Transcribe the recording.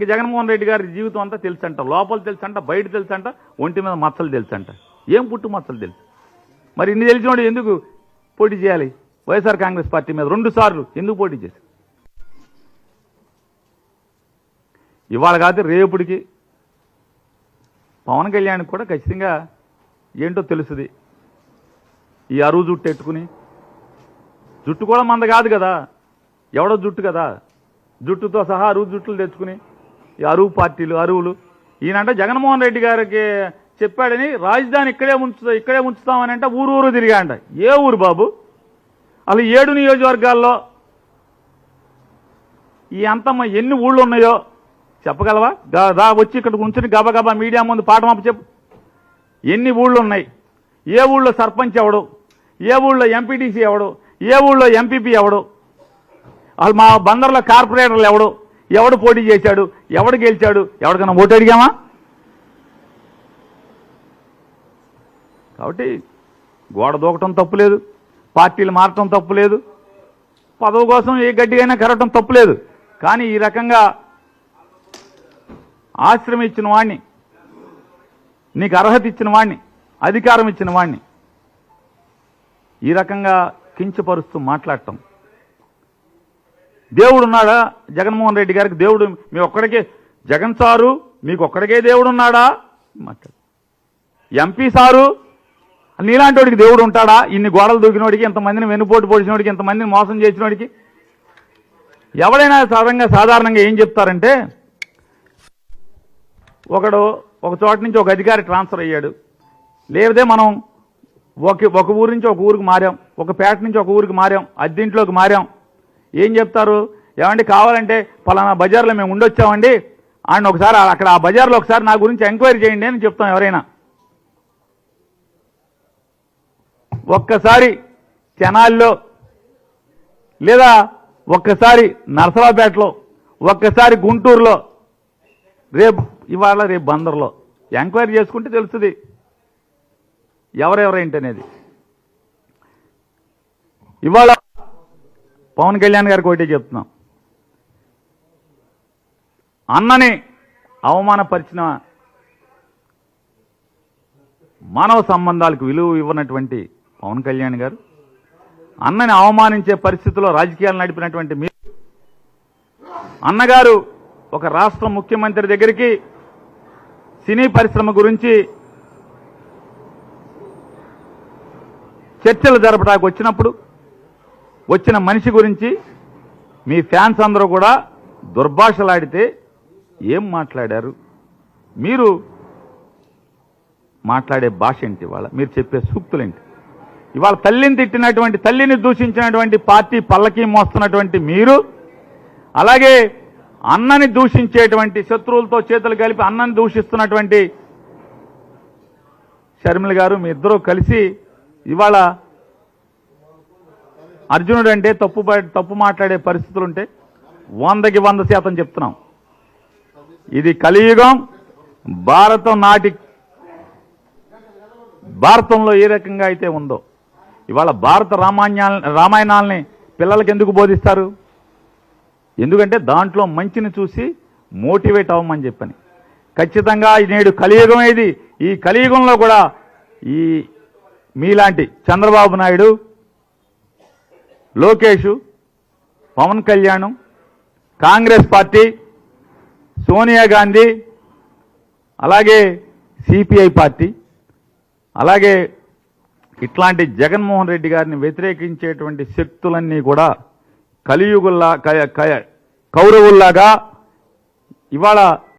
ఇక జగన్మోహన్ రెడ్డి గారి జీవితం అంతా తెలుసంట. లోపల తెలుసంట బయట తెలుసంట ఒంటి మీద మచ్చలు తెలుసంట. ఏం పుట్టు మచ్చలు తెలుసు? మరి ఇన్ని తెలిసినోడు ఎందుకు పోటీ చేయాలి? వైఎస్ఆర్ కాంగ్రెస్ పార్టీ మీద రెండు సార్లు ఎందుకు పోటీ చేశారు? ఇవాళ కాదు రేపుడికి పవన్ కళ్యాణ్ కూడా ఖచ్చితంగా ఏంటో తెలుసుది. ఈ అరువు జుట్టు ఎట్టుకుని. జుట్టు కూడా మంద కాదు కదా. ఎవడో జుట్టు కదా. జుట్టుతో సహా అరువు జుట్టులు తెచ్చుకుని అరువు పార్టీలు అరువులు. ఈయనంటే జగన్మోహన్ రెడ్డి గారికి చెప్పాడని రాజధాని ఇక్కడే ఉంచుతా ఇక్కడే ఉంచుతామని అంటే ఊరు ఊరు తిరిగాంట ఏ ఊరు బాబు? అసలు ఏడు నియోజకవర్గాల్లో ఈ అంతమ్మ ఎన్ని ఊళ్ళు ఉన్నాయో చెప్పగలవా? దా వచ్చి ఇక్కడ ఉంచుని గబగబా మీడియా ముందు పాఠమాప చెప్పు. ఎన్ని ఊళ్ళు ఉన్నాయి? ఏ ఊళ్ళో సర్పంచ్ ఎవడు? ఏ ఊళ్ళో ఎంపీటీసీ ఎవడు? ఏ ఊళ్ళో ఎంపీపీ ఎవడు? అసలు మా బందర్లో కార్పొరేటర్లు ఎవడు? ఎవడు పోటీ చేశాడు? ఎవడు గెలిచాడు? ఎవరికైనా ఓటు అడిగామా? కాబట్టి గోడ దూకటం తప్పులేదు పార్టీలు మారటం తప్పులేదు పదవి కోసం ఏ గడ్డిగైనా కరగటం తప్పులేదు కానీ ఈ రకంగా ఆశ్రమం ఇచ్చిన వాణ్ణి నీకు అర్హత ఇచ్చిన వాణ్ణి అధికారం ఇచ్చిన వాణ్ణి ఈ రకంగా కించపరుస్తూ మాట్లాడటం దేవుడు ఉన్నాడా జగన్మోహన్ రెడ్డి గారికి దేవుడు మీ ఒక్కడికే. జగన్ సారు మీకు ఒక్కడికే దేవుడు ఉన్నాడా మాట్లాడు ఎంపీ సారు నీలాంటి వాడికి దేవుడు ఉంటాడా? ఇన్ని గోడలు దూకినోడికి ఇంతమందిని వెనుపోటు పొడిచినోడికి ఇంతమందిని మోసం చేసినోడికి. ఎవడైనా సాధారణంగా సాధారణంగా ఏం చెప్తారంటే ఒకడు ఒక చోట నుంచి ఒక అధికారి ట్రాన్స్ఫర్ అయ్యాడు. లేదే మనం ఒక ఒక ఊరు నుంచి ఒక ఊరికి మారాం. ఒక పేట నుంచి ఒక ఊరికి మారాం. అద్దెంట్లోకి మారాం. ఏం చెప్తారు? ఏమండి కావాలంటే పలానా బజార్లో మేము ఉండొచ్చామండి. ఆయన ఒకసారి అక్కడ ఆ బజార్లో ఒకసారి నా గురించి ఎంక్వైరీ చేయండి అని చెప్తాం ఎవరైనా. ఒక్కసారి చెనాల్లో లేదా ఒక్కసారి నర్సరావుపేటలో ఒక్కసారి గుంటూరులో రేపు ఇవాళ రేపు బందర్లో ఎంక్వైరీ చేసుకుంటే తెలుస్తుంది. ఎవరెవరేంటనేది ఇవాళ పవన్ కళ్యాణ్ గారికి ఒకటే చెప్తున్నాం. అన్నని అవమానపరిచిన మానవ సంబంధాలకు విలువ ఇవ్వనటువంటి పవన్ కళ్యాణ్ గారు అన్నని అవమానించే పరిస్థితిలో రాజకీయాలు నడిపినటువంటి మీరు అన్నగారు ఒక రాష్ట్ర ముఖ్యమంత్రి దగ్గరికి సినీ పరిశ్రమ గురించి చర్చలు జరపడానికి వచ్చినప్పుడు వచ్చిన మనిషి గురించి మీ ఫ్యాన్స్ అందరూ కూడా దుర్భాషలాడితే ఏం మాట్లాడారు? మీరు మాట్లాడే భాష ఏంటి ఇవాళ? మీరు చెప్పే సూక్తులేంటి ఇవాళ తల్లిని తిట్టినటువంటి తల్లిని దూషించినటువంటి పార్టీ పల్లకి మోస్తున్నటువంటి మీరు అలాగే అన్నని దూషించేటువంటి శత్రువులతో చేతులు కలిపి అన్నని దూషిస్తున్నటువంటి షర్మిల గారు మీ ఇద్దరూ కలిసి ఇవాళ అర్జునుడు అంటే తప్పు తప్పు మాట్లాడే పరిస్థితులు ఉంటే వందకి వంద శాతం చెప్తున్నాం. ఇది కలియుగం భారతం నాటి భారతంలో ఏ రకంగా అయితే ఉందో. ఇవాళ భారత రామాయణా రామాయణాలని పిల్లలకి ఎందుకు బోధిస్తారు? ఎందుకంటే దాంట్లో మంచిని చూసి మోటివేట్ అవ్వమని చెప్పని. ఖచ్చితంగా ఈ నేడు కలియుగం ఇది ఈ కలియుగంలో కూడా ఈ మీలాంటి చంద్రబాబు నాయుడు లోకేష్ పవన్ కళ్యాణ్ కాంగ్రెస్ పార్టీ సోనియా గాంధీ అలాగే సిపిఐ పార్టీ అలాగే ఇట్లాంటి జగన్మోహన్ రెడ్డి గారిని వ్యతిరేకించేటువంటి శక్తులన్నీ కూడా కలియుగుల్లా క- కౌరవుల్లాగా ఇవాళ